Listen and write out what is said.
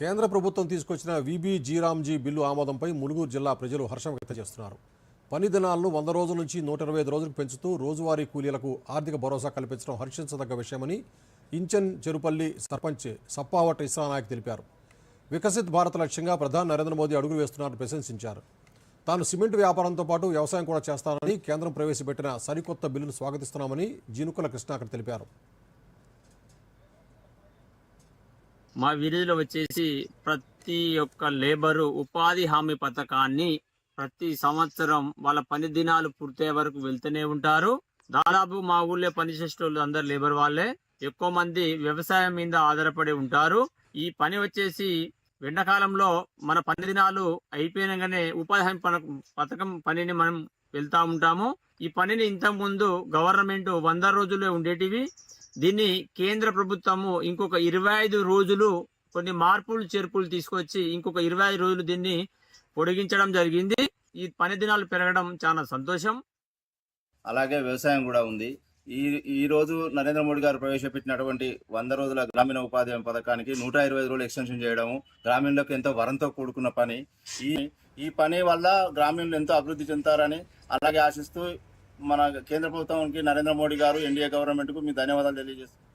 కేంద్ర ప్రభుత్వం తీసుకొచ్చిన VB G RAM G bill ఆమోదంపై ములుగురు జిల్లా ప్రజలు హర్షం వ్యక్తం చేస్తున్నారు. పని దినాలను వంద రోజుల నుంచి నూట ఇరవై ఐదు రోజులకు పెంచుతూ రోజువారీ కూలీలకు ఆర్థిక భరోసా కల్పించడం హర్షించదగ్గ విషయమని ఇంచన్ చెరుపల్లి సర్పంచ్ సప్పావట్ ఇస్రానాయక్ తెలిపారు. వికసిత్ భారత్ లక్ష్యంగా ప్రధాని నరేంద్ర మోదీ అడుగులు వేస్తున్నారని ప్రశంసించారు. తాను సిమెంట్ వ్యాపారంతో పాటు వ్యవసాయం కూడా చేస్తానని కేంద్రం ప్రవేశపెట్టిన సరికొత్త బిల్లును స్వాగతిస్తున్నామని జీనుకుల కృష్ణాకర్ తెలిపారు. మా విధిలో వచ్చేసి ప్రతి ఒక్క లేబరు ఉపాధి హామీ పథకాన్ని ప్రతి సంవత్సరం వాళ్ళ పని దినాలు పూర్తయ్యే వరకు వెళ్తూనే ఉంటారు. దాదాపు మా ఊళ్ళో పనిచేసే వాళ్ళు అందరు లేబర్ వాళ్ళే. ఎక్కువ మంది వ్యవసాయం మీద ఆధారపడి ఉంటారు. ఈ పని వచ్చేసి ఎండాకాలంలో మన పని దినాలు అయిపోయినగానే ఉపాధి హామీ పథకం పనిని మనం వెళ్తా ఉంటాము. ఈ పనిని ఇంతకుముందు గవర్నమెంట్ వంద రోజులే ఉండేటివి. దీన్ని కేంద్ర ప్రభుత్వము ఇంకొక ఇరవై ఐదు రోజులు కొన్ని మార్పులు చేర్పులు తీసుకొచ్చి ఇంకొక ఇరవై ఐదు రోజులు దీన్ని పొడిగించడం జరిగింది. ఈ పని దినాలు పెరగడం చాలా సంతోషం. అలాగే వ్యవసాయం కూడా ఉంది. ఈ ఈ రోజు నరేంద్ర మోడీ గారు ప్రవేశపెట్టినటువంటి వంద రోజుల గ్రామీణ ఉపాధి హామీ పథకానికి నూట ఇరవై ఐదు రోజులు ఎక్స్టెన్షన్ చేయడము గ్రామీణులకు ఎంతో వరంతో కూడుకున్న పని. ఈ ఈ పని వల్ల గ్రామీణులు ఎంతో అభివృద్ధి చెందుతారని అలాగే ఆశిస్తూ మన కేంద్ర ప్రభుత్వానికి నరేంద్ర మోడీ గారు ఎన్డీఏ గవర్నమెంట్కు మీ ధన్యవాదాలు తెలియజేస్తాను